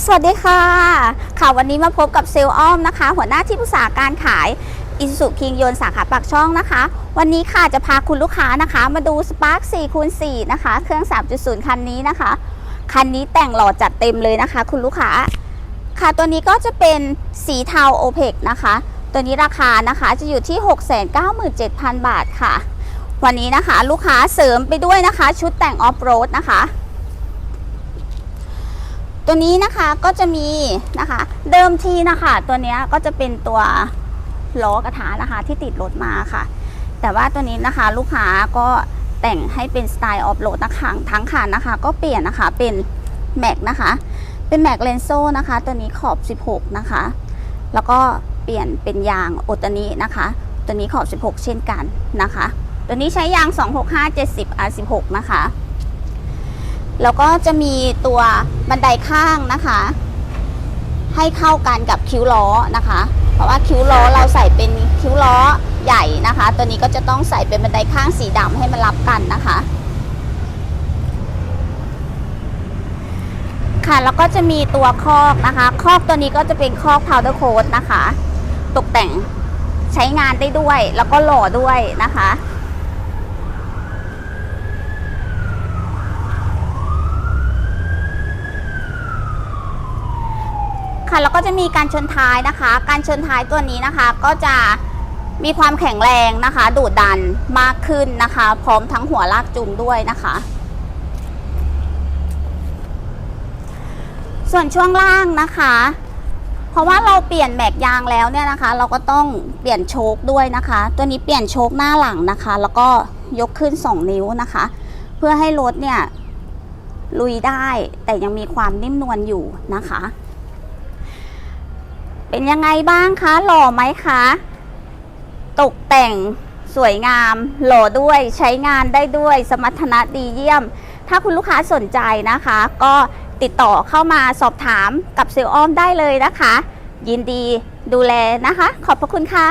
สวัสดีค่ะ ค่ะวันนี้มาพบกับเซลล์อ้อมนะคะ หัวหน้าที่ปรึกษาการขายอิสุคิงยนสาขาปากช่องนะคะ วันนี้ค่ะจะพาคุณลูกค้านะคะ มาดู Spark 4คูณ4นะคะ เครื่อง 3.0 คันนี้นะคะ คันนี้แต่งหล่อจัดเต็มเลยนะคะ คุณลูกค้า ค่ะตัวนี้ก็จะเป็นสีเทาโอเพกนะคะ ตัวนี้ราคานะคะจะอยู่ที่ 697,000 บาทค่ะ วันนี้นะคะลูกค้าเสริมไปด้วยนะคะ ชุดแต่งออฟโรดนะคะ ตัวนี้นะคะก็จะมีนะคะ เดิมทีนะคะ ตัวนี้ก็จะเป็นตัวล้อกระถานะคะ ที่ติดรถมาค่ะ แต่ว่าตัวนี้นะคะลูกค้าก็แต่งให้เป็นสไตล์ออฟโรดนะคะทั้งคันนะคะ ก็เปลี่ยนนะคะเป็นแม็กนะคะ เป็นแม็กเลนโซนะคะ ตัวนี้ขอบ 16 นะคะ แล้วก็เปลี่ยนเป็นยางโอตานินะคะ ตัวนี้ขอบ 16 เช่นกันนะคะ ตัวนี้ใช้ยาง 265 70 R16 นะคะ แล้วก็จะมีตัวบันไดข้างนะคะ ให้เข้ากันกับคิ้วล้อนะคะ เพราะว่าคิ้วล้อเราใส่เป็นคิ้วล้อใหญ่นะคะ ตัวนี้ก็จะต้องใส่เป็นบันไดข้างสีดำให้มันรับกันนะคะ ค่ะแล้วก็จะมีตัวคอกนะคะ คอกตัวนี้ก็จะเป็นคอก powder coat นะคะ ตกแต่งใช้งานได้ด้วยแล้วก็หล่อด้วยนะคะ ค่ะ แล้วก็จะมีการชนท้ายนะคะ การชนท้ายตัวนี้นะคะ ก็จะมีความแข็งแรงนะคะ ดูดดันมากขึ้นนะคะ พร้อมทั้งหัวลากจูงด้วยนะคะ ส่วนช่วงล่างนะคะ เพราะว่าเราเปลี่ยนแม็กยางแล้วเนี่ยนะคะ เราก็ต้องเปลี่ยนโชคด้วยนะคะ ตัวนี้เปลี่ยนโชคหน้าหลังนะคะ แล้วก็ยกขึ้น 2 นิ้วนะคะ เพื่อให้รถเนี่ยลุยได้แต่ยังมีความนิ่มนวลอยู่นะคะ เป็นยังไงบ้างคะ หล่อไหมคะ ตกแต่งสวยงาม หล่อด้วยใช้งานได้ด้วยสมรรถนะดีเยี่ยม ถ้าคุณลูกค้าสนใจนะคะ ก็ติดต่อเข้ามาสอบถามกับเซลล์อ้อมได้เลยนะคะ ยินดีดูแลนะคะ ขอบพระคุณค่ะ